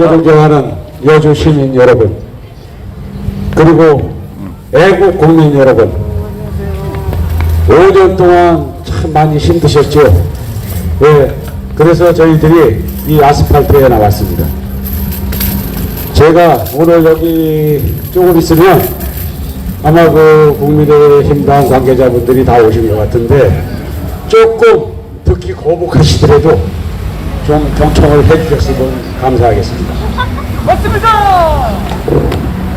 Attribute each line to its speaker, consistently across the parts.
Speaker 1: 사랑하고 존경하는 여주 시민 여러분, 그리고 애국 국민 여러분, 5년 동안 참 많이 힘드셨죠? 예, 그래서 저희들이 이 아스팔트에 나왔습니다. 제가 오늘 여기 조금 있으면 아마 그 국민의힘당 관계자분들이 다 오신 것 같은데 조금 듣기 거북하시더라도 좀 경청을 해주셨으면 감사하겠습니다.
Speaker 2: 맞습니다.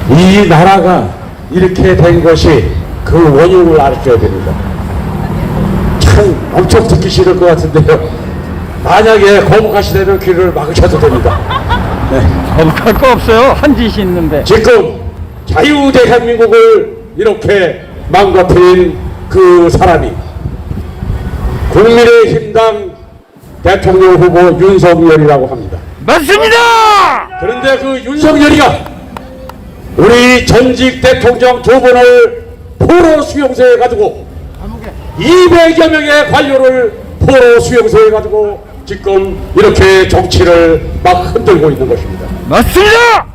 Speaker 1: 이 나라가 이렇게 된 것이 그 원인을 알아줘야 됩니다. 참 엄청 듣기 싫을 것 같은데요. 만약에 거북하시다면 귀를 막으셔도 됩니다. 네.
Speaker 2: 거북할 거 없어요. 한 짓이 있는데.
Speaker 1: 지금 자유 대한민국을 이렇게 망가뜨린 그 사람이 국민의 힘당 대통령 후보 윤석열이라고 합니다.
Speaker 2: 맞습니다.
Speaker 1: 그런데 그 윤석열이가 우리 전직 대통령 두 분을 포로 수용소에 가지고 200여 명의 관료를 포로 수용소에 가지고 지금 이렇게 정치를 막 흔들고 있는 것입니다.
Speaker 2: 맞습니다.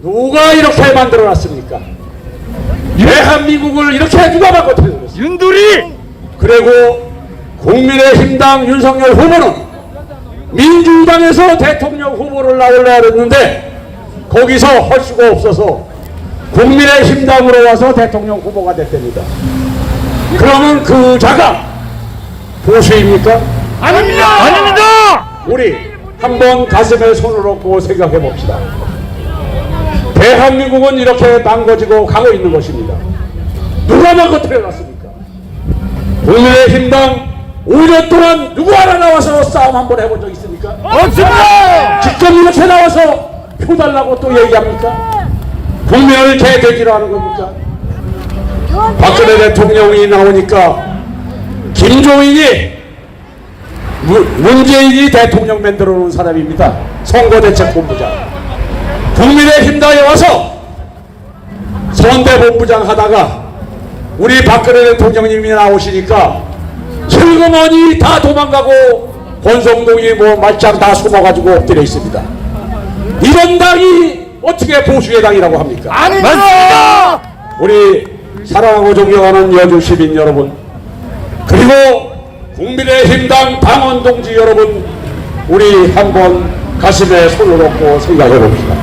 Speaker 1: 누가 이렇게 만들어놨습니까? 대한민국을 이렇게 누가 바꿔뜨렸습니까?
Speaker 2: 윤두리.
Speaker 1: 그리고 국민의힘당 윤석열 후보는 민주당에서 대통령 후보를 나올라 했는데 거기서 할 수가 없어서 국민의힘당으로 와서 대통령 후보가 됐답니다. 그러면 그 자가 보수입니까?
Speaker 2: 아닙니다. 아닙니다.
Speaker 1: 우리 한번 가슴에 손을 얹고 생각해 봅시다. 대한민국은 이렇게 망가지고 가고 있는 것입니다. 누가 망가뜨려 놨습니까? 국민의힘당 5년 동안 누구 하나 나와서 싸움 한 번 해본 적 있습니까?
Speaker 2: 없습니다.
Speaker 1: 직접 이렇게 나와서 표 달라고 또 얘기합니까? 국민을 개돼지로 하는 겁니까? 박근혜 대통령이 나오니까 김종인이 무- 문재인이 대통령 만들어 놓은 사람입니다. 선거대책본부장. 국민의힘 당에 와서 선대본부장 하다가 우리 박근혜 대통령님이 나오시니까 슬그머니 다 도망가고 권성동이 뭐 말짱 다 숨어가지고 엎드려 있습니다. 이런 당이 어떻게 보수의 당이라고 합니까?
Speaker 2: 맞습니다.
Speaker 1: 우리 사랑하고 존경하는 여주 시민 여러분 그리고 국민의힘당 당원 동지 여러분 우리 한번 가슴에 손을 얹고 생각해 봅시다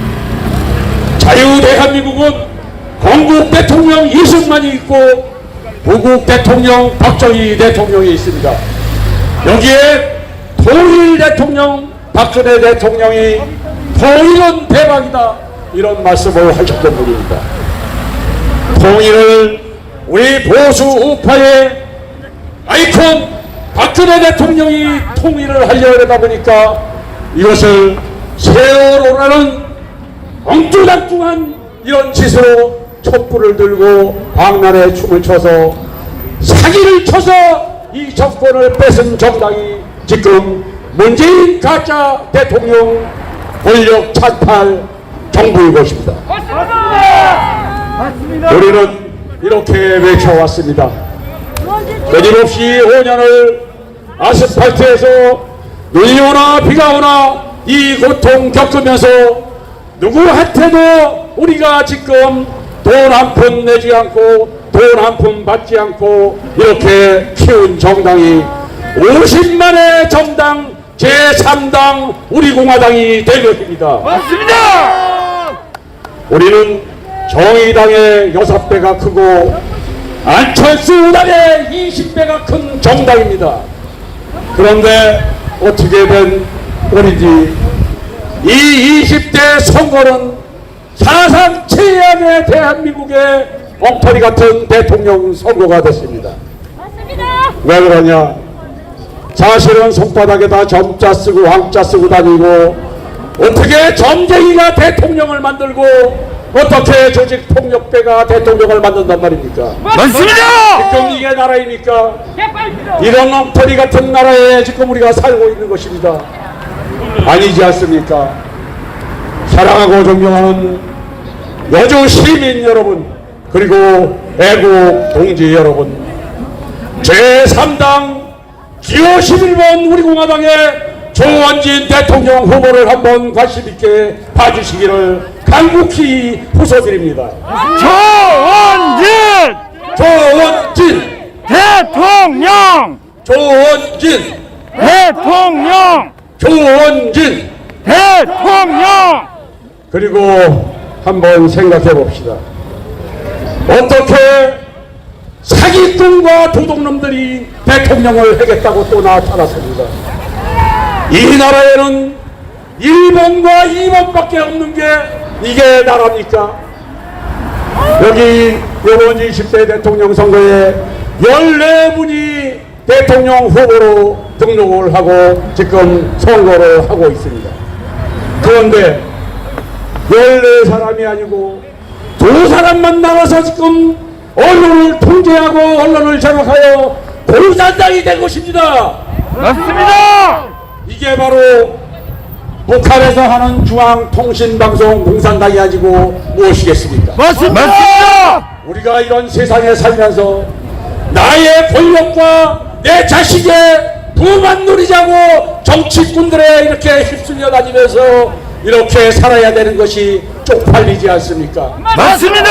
Speaker 1: 자유 대한민국은 건국 대통령 이승만이 있고 부국 대통령 박정희 대통령이 있습니다. 여기에 통일 대통령 박근혜 대통령이 통일은 대박이다. 이런 말씀을 하셨던 분입니다. 통일을 우리 보수 우파의 아이콘 박근혜 대통령이 통일을 하려고 하다 보니까 이것을 세월호라는 엉뚱장뚱한 이런 짓으로 촛불을 들고 광란에 춤을 춰서 사기를 쳐서 이 정권을 뺏은 정당이 지금 문재인 가짜 대통령 권력 찬탈 정부인 것입니다.
Speaker 2: 맞습니다.
Speaker 1: 우리는 이렇게 외쳐왔습니다. 끊임없이 5년을 아스팔트에서 눈이 오나 비가 오나 이 고통 겪으면서 누구한테도 우리가 지금 돈 한 푼 내지 않고 돈 한 푼 받지 않고 이렇게 키운 정당이 50만의 정당 제3당 우리 공화당이 될 것입니다.
Speaker 2: 맞습니다.
Speaker 1: 우리는 정의당의 여섯 배가 크고 안철수 당의 20배가 큰 정당입니다. 그런데 어떻게 된 꼴인지 이 20대 선거는 사상 최악의 대한민국의 엉터리 같은 대통령 선거가 됐습니다.
Speaker 3: 맞습니다.
Speaker 1: 왜 그러냐? 사실은 손바닥에다 점자 쓰고 왕자 쓰고 다니고 어떻게 점쟁이가 대통령을 만들고 어떻게 조직 폭력배가 대통령을 만든단 말입니까?
Speaker 2: 맞습니다.
Speaker 1: 지금 이게 나라입니까? 이런 엉터리 같은 나라에 지금 우리가 살고 있는 것입니다. 아니지 않습니까? 사랑하고 존경하는 여주 시민 여러분 그리고 애국 동지 여러분. 제3당 기호 11번 우리 공화당의 조원진 대통령 후보를 한번 관심 있게 봐주시기를 간곡히 호소드립니다.
Speaker 2: 조원진!
Speaker 1: 조원진,
Speaker 2: 대통령!
Speaker 1: 조원진,
Speaker 2: 대통령!
Speaker 1: 조원진.
Speaker 2: 대통령
Speaker 1: 그리고 한번 생각해 봅시다. 어떻게 사기꾼과 도둑놈들이 대통령을 하겠다고 또 나타났습니다. 이 나라에는 1번과 2번밖에 없는 게 이게 나라입니까? 여기 이번 20대 대통령 선거에 14분이 대통령 후보로 등록을 하고 지금 선거를 하고 있습니다. 그런데 14사람이 아니고 두 사람만 나와서 지금 언론을 통제하고 언론을 장악하여 공산당이 된 것입니다.
Speaker 2: 맞습니다
Speaker 1: 이게 바로 북한에서 하는 중앙통신방송 공산당이 아니고 무엇이겠습니까?
Speaker 2: 맞습니다
Speaker 1: 우리가 이런 세상에 살면서 나의 권력과 내 자식의 부만 누리자고 정치꾼들에 이렇게 휩쓸려 다니면서 이렇게 살아야 되는 것이 쪽팔리지 않습니까?
Speaker 2: 맞습니다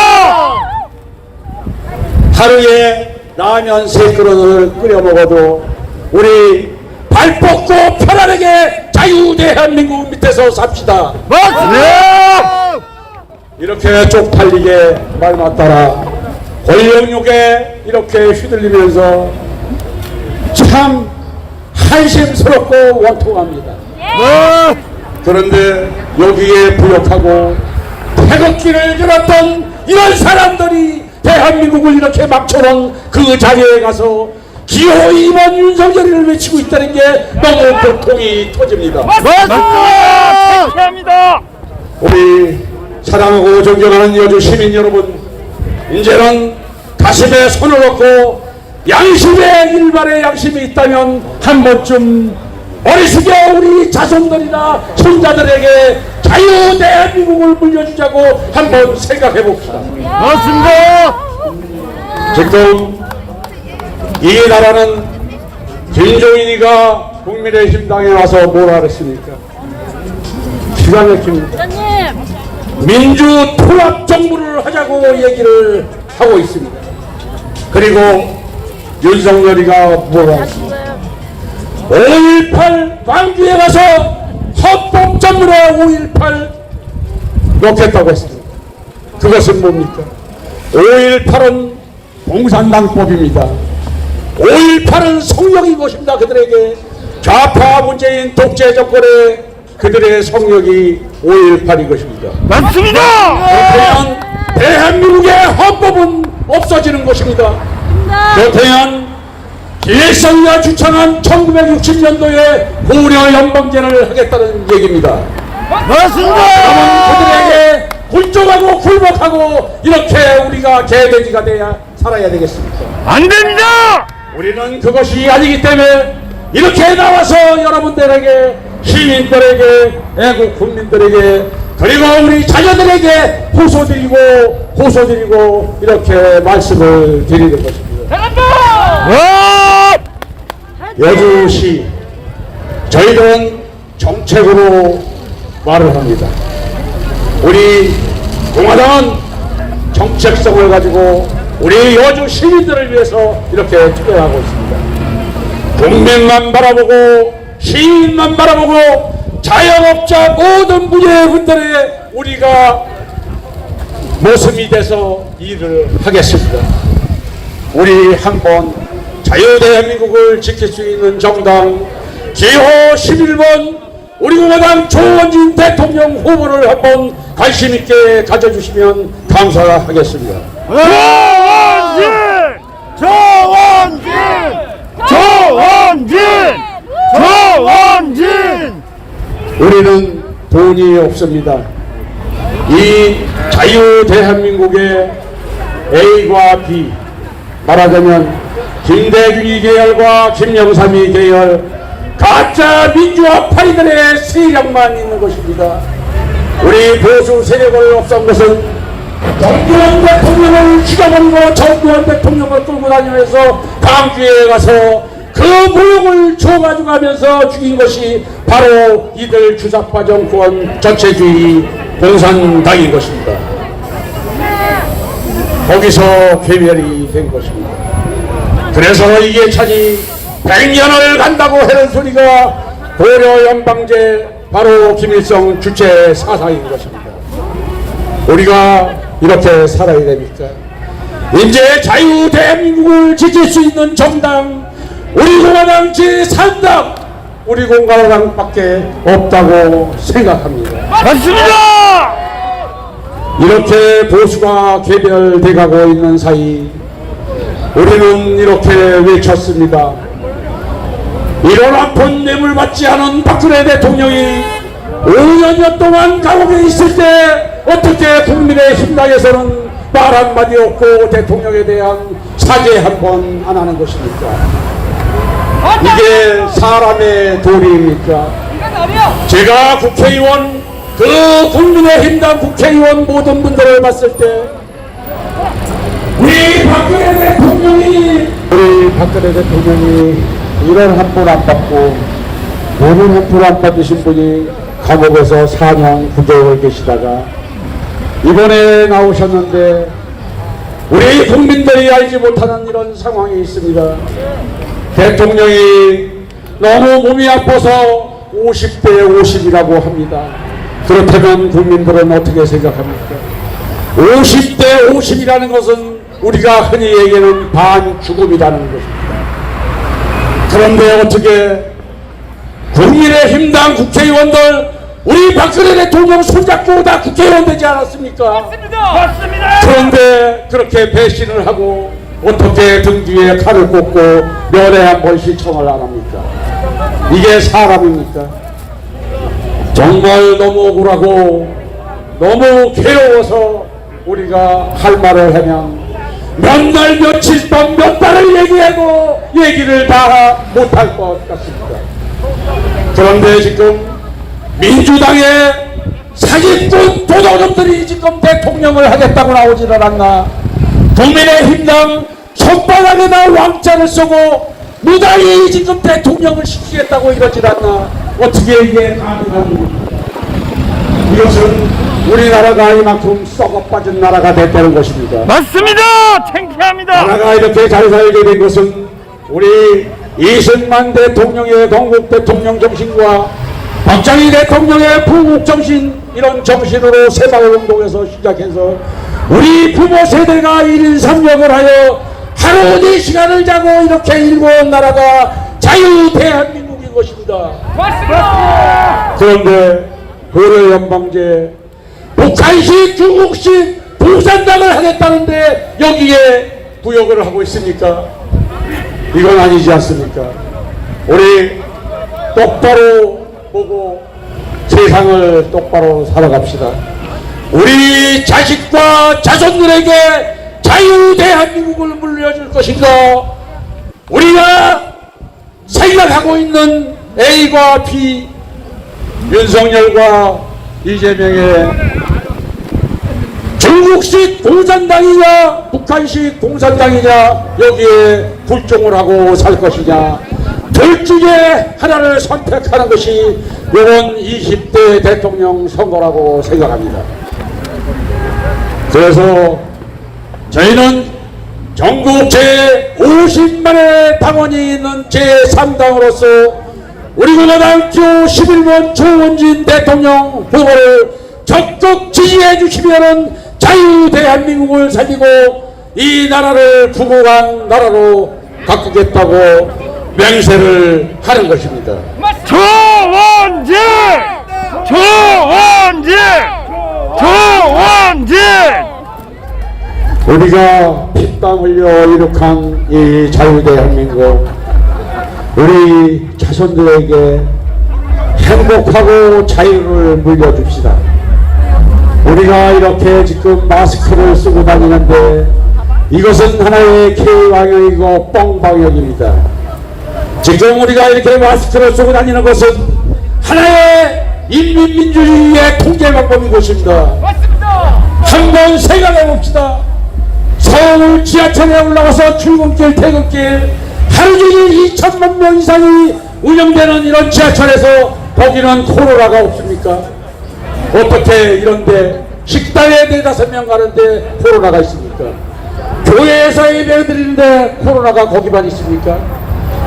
Speaker 1: 하루에 라면 세 그릇을 끓여 먹어도 우리 발 뻗고 편안하게 자유 대한민국 밑에서 삽시다.
Speaker 2: 맞습니다
Speaker 1: 이렇게 쪽팔리게 말 맞따라 권력욕에 이렇게 휘둘리면서 참 한심스럽고 원통합니다.
Speaker 2: 네.
Speaker 1: 그런데 여기에 부역하고 태극기를 들었던 이런 사람들이 대한민국을 이렇게 막쳐놓은 그 자리에 가서 기호 2번 윤석열이를 외치고 있다는 게 너무 고통이 터집니다.
Speaker 2: 맞습니다
Speaker 1: 우리 사랑하고 존경하는 여주 시민 여러분 이제는 가슴에 손을 얹고 양심에 일반의 양심이 있다면 한 번쯤 어리 숙여 우리 자손들이나 손자들에게 자유 대한민국을 물려주자고 한번 생각해 봅시다.
Speaker 2: 맞습니다.
Speaker 1: 지금 이 나라는 김종인이가 국민의힘 당에 와서 뭐라 그랬습니까? 기가 막힙니다 민주 통합 정부를 하자고 얘기를 하고 있습니다. 그리고 윤석열이가 뭐라 했습니까? 5.18 광주에 가서 헌법 전문에 5.18 놓겠다고 했습니다. 그것은 뭡니까? 5.18은 공산당법입니다. 5.18은 성령인 것입니다. 그들에게 좌파 문재인 독재 정권의 그들의 성력이 5.18인 것입니다.
Speaker 2: 맞습니다
Speaker 1: 그렇다면 대한민국의 헌법은 없어지는 것입니다. 그렇다 면 기획성과 주창한 1960년도에 고려 연방제를 하겠다는 얘기입니다.
Speaker 2: 맞습니다
Speaker 1: 그들에게 굴종하고 굴복하고 이렇게 우리가 개돼지가 돼야 살아야 되겠습니까?
Speaker 2: 안 됩니다
Speaker 1: 우리는 그것이 아니기 때문에 이렇게 나와서 여러분들에게 시민들에게 애국 국민들에게 그리고 우리 자녀들에게 호소드리고 호소드리고 이렇게 말씀을 드리는 것입니다.
Speaker 2: 와
Speaker 1: 여주시 저희들은 정책으로 말을 합니다. 우리 공화당은 정책성을 가지고 우리 여주 시민들을 위해서 이렇게 투쟁하고 있습니다. 국민만 바라보고 시민만 바라보고 자영업자 모든 분야분들의 우리가 모습이 돼서 일을 하겠습니다. 우리 한번 자유대한민국을 지킬 수 있는 정당 기호 11번 우리 공화당 조원진 대통령 후보를 한번 관심 있게 가져주시면 감사하겠습니다.
Speaker 2: 조원진 조원진 조원진 조원진
Speaker 1: 우리는 돈이 없습니다. 이 자유 대한민국의 A과 B 말하자면 김대중이 계열과 김영삼이 계열 가짜 민주화 파리들의 세력만 있는 것입니다. 우리 보수 세력을 없앤 것은 정규현 대통령을 죽여버리고 정규현 대통령을 끌고 다니면서 광주에 가서 그 모욕을 줘가지고 가면서 죽인 것이 바로 이들 주사파 정권 전체주의 공산당인 것입니다. 거기서 괴멸이 된 것입니다. 그래서 이게 차지 100년을 간다고 하는 소리가 고려 연방제 바로 김일성 주체 사상인 것입니다. 우리가 이렇게 살아야 됩니까? 이제 자유 대한민국을 지킬 수 있는 정당 우리 공화당 제3당 우리 공화당밖에 없다고 생각합니다.
Speaker 2: 맞습니다!
Speaker 1: 이렇게 보수가 개별돼 가고 있는 사이 우리는 이렇게 외쳤습니다. 이런 아픈 뇌물 받지 않은 박근혜 대통령이 5년여 동안 감옥에 있을 때 어떻게 국민의 힘당에서는 말 한마디 없고 대통령에 대한 사죄 한 번 안 하는 것입니까? 이게 사람의 도리입니까? 제가 국회의원 그 국민의힘당 국회의원 모든 분들을 봤을 때 우리 박근혜 대통령이 박근혜 대통령이 이런 한푼안 받고 한푼안 받으신 분이 감옥에서 4년 9개월 계시다가 이번에 나오셨는데 우리 국민들이 알지 못하는 이런 상황이 있습니다. 대통령이 너무 몸이 아파서 50대 50이라고 합니다. 그렇다면 국민들은 어떻게 생각합니까? 50대 50이라는 것은 우리가 흔히 얘기하는 반죽음이라는 것입니다. 그런데 어떻게 국민의힘당 국회의원들 우리 박근혜 대통령 손잡고 다 국회의원 되지 않았습니까?
Speaker 2: 맞습니다!
Speaker 1: 그런데 그렇게 배신을 하고 어떻게 등 뒤에 칼을 꽂고 면회 한번 시청을 안 합니까? 이게 사람입니까? 정말 너무 억울하고 너무 괴로워서 우리가 할 말을 하면 몇날 며칠 밤몇 달을 얘기해도 얘기를 다 못할 것 같습니다. 그런데 지금 민주당의 사기꾼 도둑놈들이 지금 대통령을 하겠다고 나오지를 않나? 국민의힘당 손바닥에다 왕자를 쓰고 무단히 지금 대통령을 시키겠다고 이러질 않나? 어떻게 이게 가능합니까? 이것은 우리나라가 이만큼 썩어빠진 나라가 됐다는 것입니다
Speaker 2: 맞습니다! 창피합니다!
Speaker 1: 나라가 이렇게 잘 살게 된 것은 우리 이승만 대통령의 건국 대통령 정신과 박정희 대통령의 부국 정신 이런 정신으로 새마을운동에서 시작해서 우리 부모 세대가 1인 3역을 하여 하루 4시간을 자고 이렇게 일궈온 나라가 자유 대한민국인 것입니다. 그런데 고려 연방제 북한식 중국식 공산당을 하겠다는데 여기에 부역을 하고 있습니까? 이건 아니지 않습니까? 우리 똑바로 보고 세상을 똑바로 살아갑시다. 우리 자식과 자손들에게 자유 대한민국을 물려줄 것인가? 우리가 생각하고 있는 A과 B, 윤석열과 이재명의 중국식 공산당이냐 북한식 공산당이냐 여기에 불종을 하고 살 것이냐 둘 중에 하나를 선택하는 것이 이번 20대 대통령 선거라고 생각합니다. 그래서 저희는 전국 제50만의 당원이 있는 제3당으로서 우리 공화당 주 11번 조원진 대통령 후보를 적극 지지해 주시면은 자유 대한민국을 살리고 이 나라를 부국한 나라로 바꾸겠다고 맹세를 하는 것입니다.
Speaker 2: 조원진! 조원진! 조원진!
Speaker 1: 우리가 피땀 흘려 이룩한 이 자유 대한민국 우리 자손들에게 행복하고 자유를 물려줍시다. 우리가 이렇게 지금 마스크를 쓰고 다니는데 이것은 하나의 K방역이고 뻥방역입니다. 지금 우리가 이렇게 마스크를 쓰고 다니는 것은 하나의 인민민주주의의 통제 방법인 것입니다. 한번 생각해 봅시다. 서울 지하철에 올라가서 출근길, 퇴근길 하루 종일 2천만 명 이상이 운영되는 이런 지하철에서 거기는 코로나가 없습니까? 어떻게 이런데 식당에 네다섯 명 가는데 코로나가 있습니까? 교회에서 예배 드리는데 코로나가 거기만 있습니까?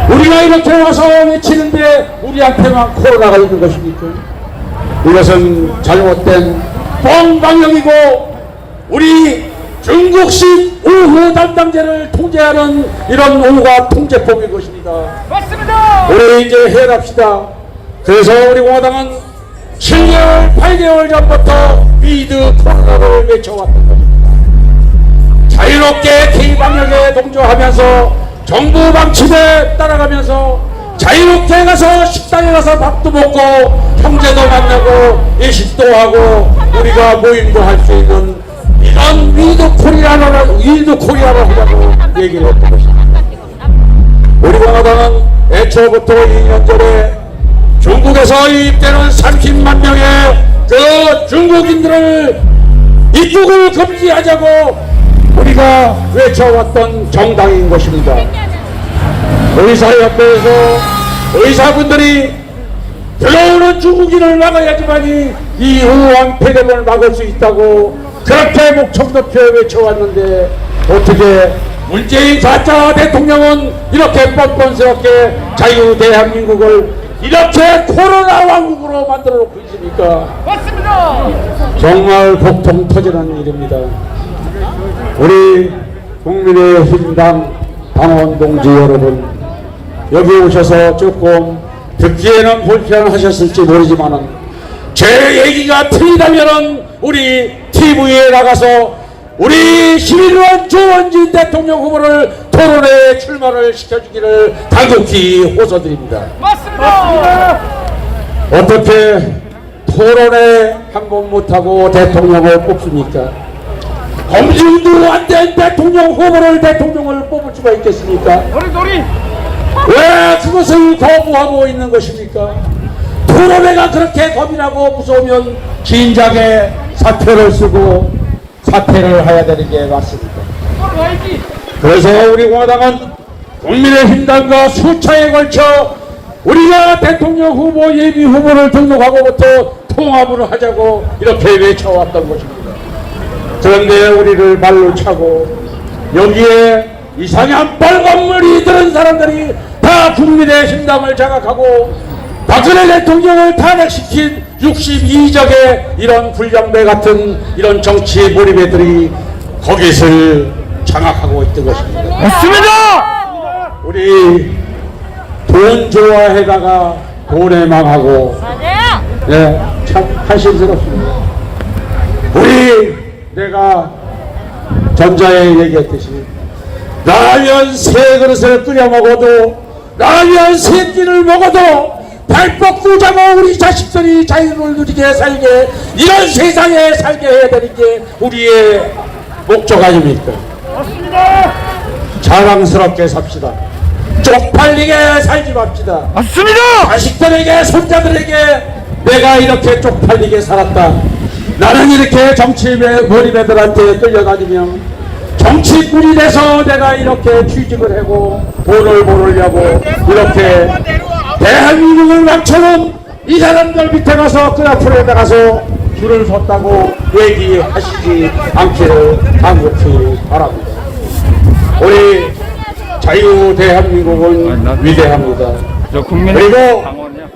Speaker 1: 우리가 이렇게 와서 외치는데 우리한테만 코로나가 있는 것입니까? 이것은 잘못된 뻥방역이고 우리 중국식 우호 담당제를 통제하는 이런 우호가 통제법인 것입니다.
Speaker 2: 맞습니다.
Speaker 1: 우리 이제 해랍시다. 그래서 우리 공화당은 7개월, 8개월 전부터 위드 코로나를 외쳐왔던 것입니다. 자유롭게 K방역에 동조하면서 정부 방침에 따라가면서 자유롭게 가서 식당에 가서 밥도 먹고 형제도 만나고 예식도 하고 우리가 모임도 할 수 있는 이런 위드 코리아를 위드 코리아를 하자고 얘기를 했던 것입니다. 우리 공화당은 애초부터 2년 전에 중국에서 유입되는 30만 명의 그 중국인들을 입국을 금지하자고 우리가 외쳐왔던 정당인 것입니다. 의사협회에서 의사분들이 들어오는 중국인을 막아야지만이 이 우한 폐렴을 막을 수 있다고 그렇게 목청높여 외쳐왔는데 어떻게 문재인 4차 대통령은 이렇게 뻔뻔스럽게 자유 대한민국을 이렇게 코로나 왕국으로 만들어 놓고 있습니까?
Speaker 2: 맞습니다.
Speaker 1: 정말 복통 터지는 일입니다. 우리 국민의힘당 당원 동지 여러분 여기 오셔서 조금 듣기에는 불편하셨을지 모르지만은 제 얘기가 틀리다면은 우리 TV에 나가서 우리 11원 조원진 대통령 후보를 토론회에 출마를 시켜주기를 간곡히 호소드립니다.
Speaker 2: 맞습니다.
Speaker 1: 어떻게 토론회 한번 못하고 대통령을 뽑습니까? 검증도 안 된 대통령 후보를 대통령을 뽑을 수가 있겠습니까?
Speaker 2: 우리 우리
Speaker 1: 왜 그것을 거부하고 있는 것입니까? 토론회가 그렇게 겁이 나고 무서우면 진작에 사표를 쓰고 사퇴를 해야 되는 게 맞습니다. 그래서 우리 공화당은 국민의힘당과 수차에 걸쳐 우리가 대통령 후보 예비 후보를 등록하고부터 통합을 하자고 이렇게 외쳐왔던 것입니다. 그런데 우리를 말로 차고 여기에 이상한 빨간물이 들은 사람들이 다 국민의힘당을 장악하고 박근혜 대통령을 탄핵시킨 62적의 이런 불량배 같은 이런 정치 몰입애들이 거기를 장악하고 있던 것입니다.
Speaker 2: 맞습니다.
Speaker 1: 우리 돈 좋아해다가 돈에 망하고. 네, 참 한심스럽습니다. 우리 내가 전자에 얘기했듯이 라면 세 그릇을 끓여 먹어도 라면 세 끼를 먹어도 발 뻗고 자고 우리 자식들이 자유를 누리게 살게 이런 세상에 살게 해야 되는 게 우리의 목적 아닙니까?
Speaker 2: 맞습니다.
Speaker 1: 자랑스럽게 삽시다. 쪽팔리게 살지 맙시다.
Speaker 2: 맞습니다.
Speaker 1: 자식들에게 손자들에게 내가 이렇게 쪽팔리게 살았다. 나는 이렇게 정치 몰입애들한테 끌려다니며 정치꾼이 돼서 내가 이렇게 취직을 하고 돈을 벌으려고 이렇게 대한민국을 망쳐놓은 이 사람들 밑에 가서 그 앞으로 나가서 줄을 섰다고 얘기하시지 않기를 간곡히 바랍니다. 우리 자유 대한민국은 위대합니다. 그리고
Speaker 2: 당원이야.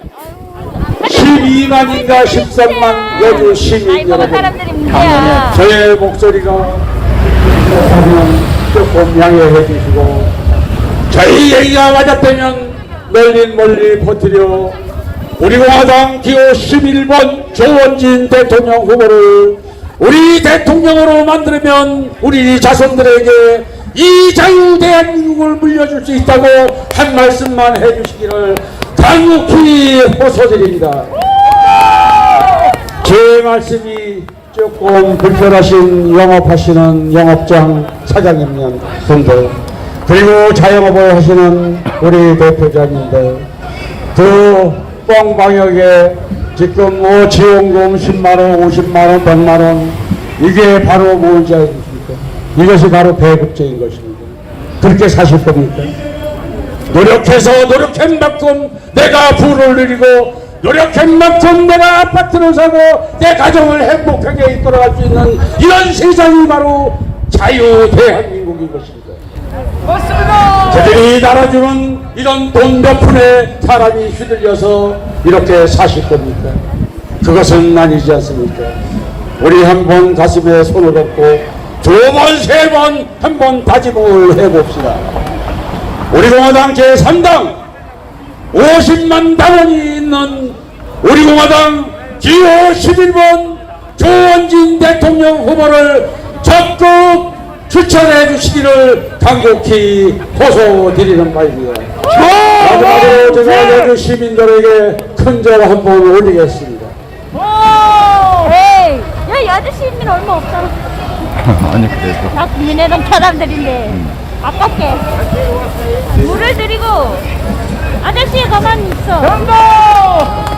Speaker 1: 12만인가 13만 여주 시민 여러분. 저의 목소리가 조금 조금 양해해 주시고 저희 얘기가 맞았다면 멀리 멀리 퍼뜨려 우리 공화당 기호 11번 조원진 대통령 후보를 우리 대통령으로 만들면 우리 자손들에게 이 자유 대한민국을 물려줄 수 있다고 한 말씀만 해주시기를 간곡히 호소드립니다. 제 말씀이 조금 불편하신 영업하시는 영업장 사장님 분들 그리고 자영업을 하시는 우리 대표자님들 그 뻥 방역에 지금 뭐 지원금 10만원 50만원 100만원 이게 바로 뭔지 아십니까? 이것이 바로 배급제인 것입니다. 그렇게 사실 겁니까? 노력해서 노력한 만큼 내가 부를 누리고 노력한 만큼 내가 아파트를 사고 내 가정을 행복하게 이끌어갈 수 있는 이런 세상이 바로 자유 대한민국인
Speaker 2: 것입니다.
Speaker 1: 그들이 달아주는 이런 돈몇 푼에 사람이 휘둘려서 이렇게 사실 겁니까? 그것은 아니지 않습니까? 우리 한번 가슴에 손을 얹고 두 번, 세 번, 한 번 다짐을 해봅시다. 우리 공화당 제3당 50만 당원이 있는 우리 공화당 기호 11번 조원진 대통령 후보를 적극 추천해 주시기를 간곡히 호소드리는 바입니다. 마지막으로 제가 여주 시민들에게 큰절 한번 올리겠습니다.
Speaker 3: 에이, 여기 아저씨는 얼마 없잖아.
Speaker 4: 아니 그래도
Speaker 3: 다 국민의당 사람들인데 아깝게 물을 드리고 아저씨 가만히 있어.
Speaker 2: 정답!